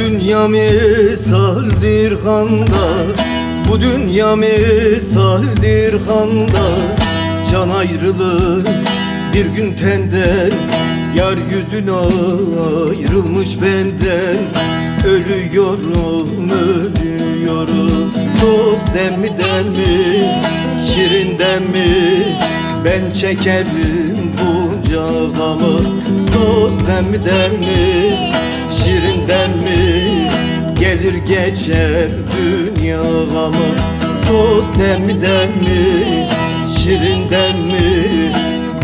dünya misaldir handa Bu dünya misaldir handa Can ayrılığı bir gün tenden Yar yüzüne ayrılmış benden. Ölüyorum, ölüyorum. Dost dem mi dem mi, şirin dem mi? Ben çekerim bunca gamı Dost dem mi dem mi, şirin dem mi geçer dünya gamı Dost dem mi dem mi,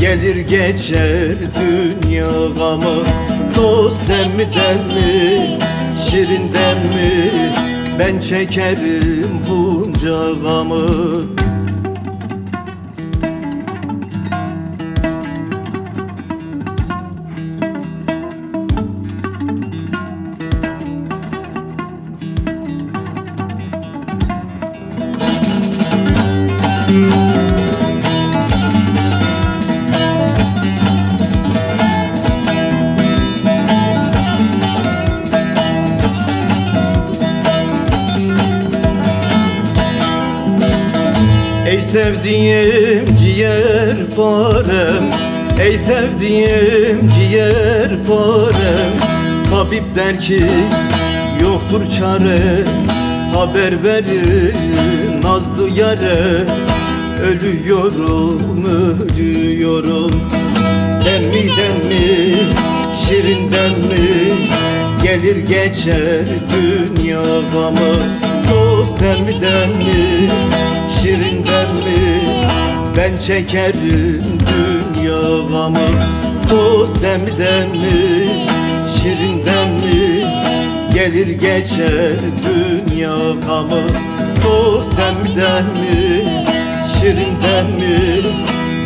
Gelir geçer dünya gamı Dost dem mi dem mi Şirin dem mi? Ben çekerim bunca gamı Ey sevdiğim ciğer parem Ey sevdiğim ciğer parem. Tabip der ki yoktur çare Haber verin nazlı yare. Ölüyorum, ölüyorum. Demmi demmi, şirin demmi Gelir geçer dünya gamı Dost şirin demmi Ben çekerim dünya gamı Dost demmi demmi, şirin demmi Gelir geçer dünya gamı Dost demmi demmi, şirin demmi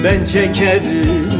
Ben çekerim